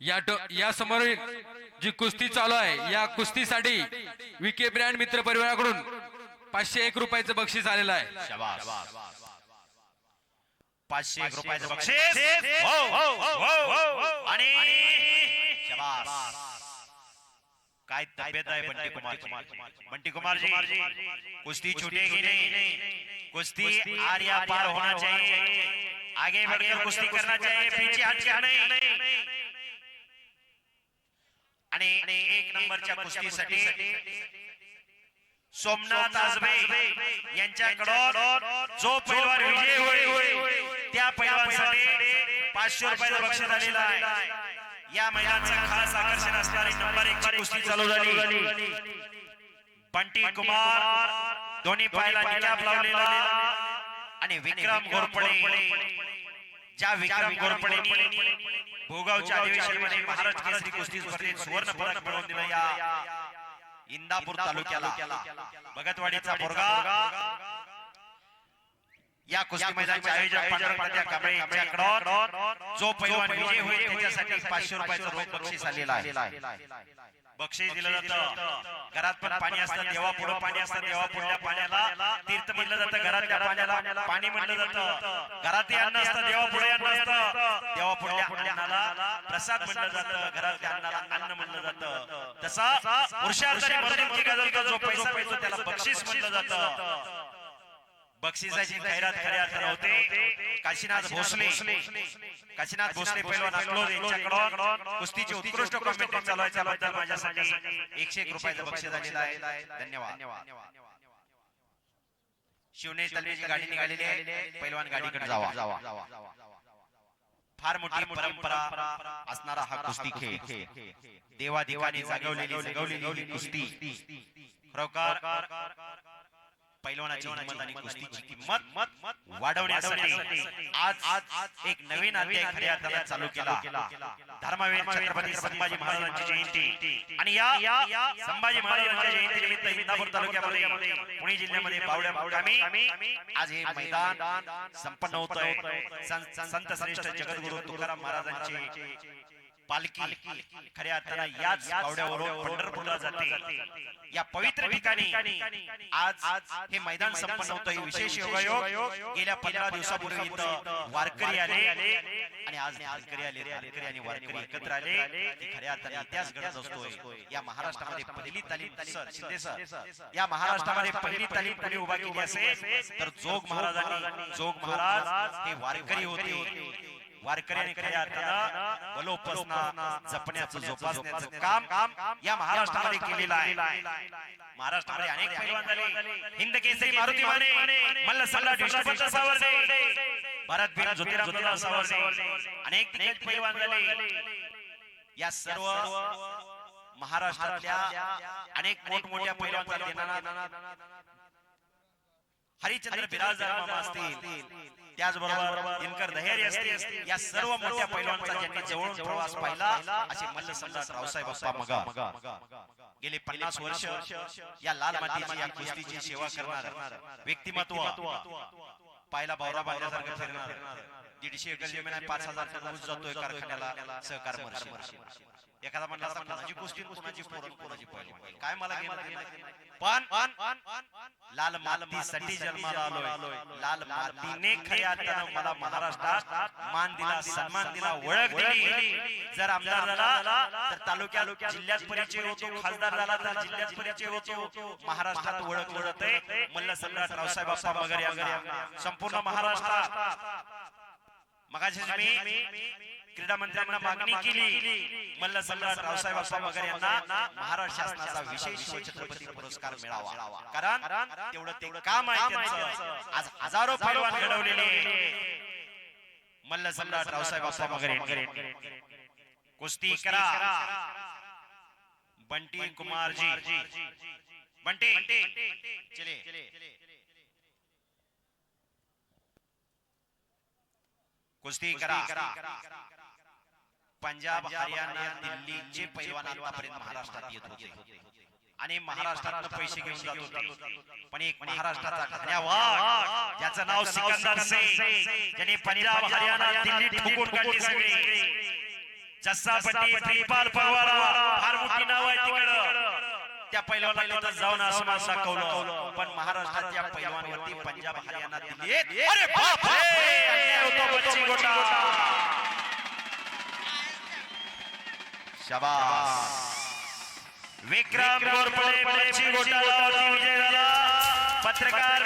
या ट- या समोरील जी कुस्ती चालू आहे या कुस्तीसाठी विके ब्रँड मित्र परिवाराकडून पाचशे एक रुपयाचं बक्षीस आलेलं आहे. शाबास. पाचशे एक रुपयाचं बक्षीस. हो, हो, हो. आणि शाबास. काय तब्येत आहे बंटी कुमार बंटी कुमार जी कुश्ती छूटे ही नहीं? कुश्ती आर या पार होना चाहिए आगे बढ़कर कुश्ती करना चाहिए पीछे हटकर नहीं. आणि एक नंबरच्या कुस्तीसाठी सोमनाथ आजबे यांच्याकडून जो पैलवान विजय होईल त्या पैलवानसाठी पाचशे रुपयाचं बक्षीस आलेलं आहे. या मैदानाचं खास आकर्षण असणारी नंबर एक कुस्ती चालू झाली. बंटी कुमार दोन्ही पायला निकाप लावलेला आणि विक्रम घोरपडे. ज्या विक्रम घोरपडेनी भोगावच्या अधिवेशनामध्ये महाराष्ट्र केसरी कुस्ती स्पर्धेत सुवर्ण पदक मिळवून दिलं या इंदापूर तालुक्याला. भगतवाडीचा बोरगा या कुस्ती मैदानाचे आयोजक पांढरपांढऱ्या कांबळे यांच्याकडून जो पैलवान विजय होईल त्याच्यासाठी पाचशे रुपयाचं रोख बक्षीस आलेलं आहे. बक्षीस दिलं जातं. घरात पण पाणी असतं देवा पुढे पाणी असतं देवा पुढल्या पाण्याला तीर्थ म्हणलं जातं घरातल्या पाण्याला पाणी म्हणलं जातं. घरात अन्न असतं देवा पुढे अन्न असतं. देवा पुढल्या अन्नाला प्रसाद म्हणलं जातं घरातल्या अन्नाला अन्न म्हणलं जातं. तसा गजल का जो पैसा मिळतो त्याला बक्षीस म्हणलं जातं. बक्षिसाची खैरात खऱ्या अर्थानं होते. काशीनाथ भोसले. काशीनाथ भोसले पैलवान अकलोज यांच्याकडून कुस्तीचे उत्कृष्ट कॉमेंट्री चालवायच्या बद्दल माझ्यासाठी एकशे एक रुपयाचं बक्षीस आलेलं आहे. धन्यवाद. शिवने तलवेची गाडी निघालेली आहे. पैलवान गाडीकडे जावा. फार मोठी परंपरा असणारा हा कुस्ती खेळ. देवा देवाने जागवलेली जगवलेली कुस्ती. खरोखर पैलवानाची हिंमत आणि कुस्तीची किंमत वाढवण्यासाठी आज आज एक नवीन अध्याय खऱ्या चालू केला. धर्मवीर छत्रपती संभाजी महाराजांची जयंती. आणि या संभाजी महाराजांच्या जयंती निमित्त इंदापूर तालुक्यामध्ये पुणे जिल्ह्यामध्ये बावड्या आज हे मैदान संपन्न होत आहे संत श्रेष्ठ जगद्गुरु तुकाराम महाराजांची पालखी खऱ्या अर्थानं याच बावड्यावरून पंढरपूरला जाते. या पवित्र ठिकाणी आज हे मैदान संपन्न होतं हे विशेष योगायोग. गेल्या पंधरा दिवसापूर्वी इथं वारकरी आले. आणि आज वारकरी आले. वारकरी आणि वारकरी एकत्र आले. खऱ्या अर्थाने इतिहास घडत असतोय. या महाराष्ट्रामध्ये पहिली तालीम सर शिंदे सर. या महाराष्ट्रामध्ये पहिली तालीम कोणी उभा केली असेल तर जोग महाराजांनी जोग महाराज हे वारकरी होते. वारकरी आणि खऱ्या अर्थानं बलोपासना जपण्याचं जोपासण्याचं काम या महाराष्ट्रामध्ये केलेलं आहे. महाराष्ट्रामध्ये अनेक पैलवान झाले. हिंद केसरी मारुती माने मल्ल सम्राट विष्णुपंत सावरणे भरत बिन ज्योतिराम सावरणे अनेक दिग्गज पैलवान झाले. या सर्व महाराष्ट्रातल्या अनेक मोठमोठ्या पैलवान हरिचंद्र बिराजदार मामा असतील. त्याचबरोबर दिनकर दहेरी असतील. या सर्व मोठ्या पैलवानचा ज्यांनी जवळून प्रवास पाहिला असे मल्ल सम्राट रावसाहेब बाप्पा मगा गेले पन्नास वर्ष या लाल मातीची या कुस्तीची सेवा करणार. व्यक्तिमत्व. पाहिला बावरा बांधल्यासारखं फिरणार दीडशे एकर जमीन आहे पाच हजार ऊस जातोय कारखान्याला सहकार एखादा म्हणला असता कोणाची कोणाची पोरण कोणाची पहिली काय मला. पण लाल जन्माला आलोय लाल मातीने खऱ्या अर्थानं मला महाराष्ट्रात मान दिला सन्मान दिला ओळख दिली जर आमदार झाला तर तालुक्यात जिल्ह्यात परिचय होतो खासदार झाला तर जिल्ह्यात परिचय होतो महाराष्ट्रात ओळखलं जाते मल्ल सम्राट रावसाहेब बाप्पा वगैरे वगैरे संपूर्ण महाराष्ट्रात. मगाशी मी क्रीडा मंत्र्यांना मागणी केली मल्ल सम्राट रावसाहेब बाप्पा वगैरे यांना महाराष्ट्र शासनाचा विशेष छत्रपती पुरस्कार मिळावा. कारण तेवढं तेवढं काम आहे त्यांचं. आज हजारो पैलवान घडवलेले मल्ल सम्राट रावसाहेब बाप्पा वगैरे कुस्ती करा. बंटी कुमार जी बंटी. चले. कुस्ती करा. पंजाब हरियाणा दिल्लीचे पैलवान आतापर्यंत महाराष्ट्रात येत होते. आणि महाराष्ट्रात पैसे घेऊन जात होते. पण एक महाराष्ट्राचा ज्याचं नाव सिकंदर सिंग ज्यांनी पंजाब हरियाणा दिल्ली ठोकून काढली सगळी. जस्सापट्टी त्रिपाल फार मोठी नाव आहे तिकडं. त्या पैलवानाला तिथं जाऊन आसमान दाखवलं पण महाराष्ट्राच्या पैलवानवरती पंजाब हरियाणा अरे बाप गोटा. शाबास. विक्रम गोरपडे बच्ची विजय झाला. पत्रकार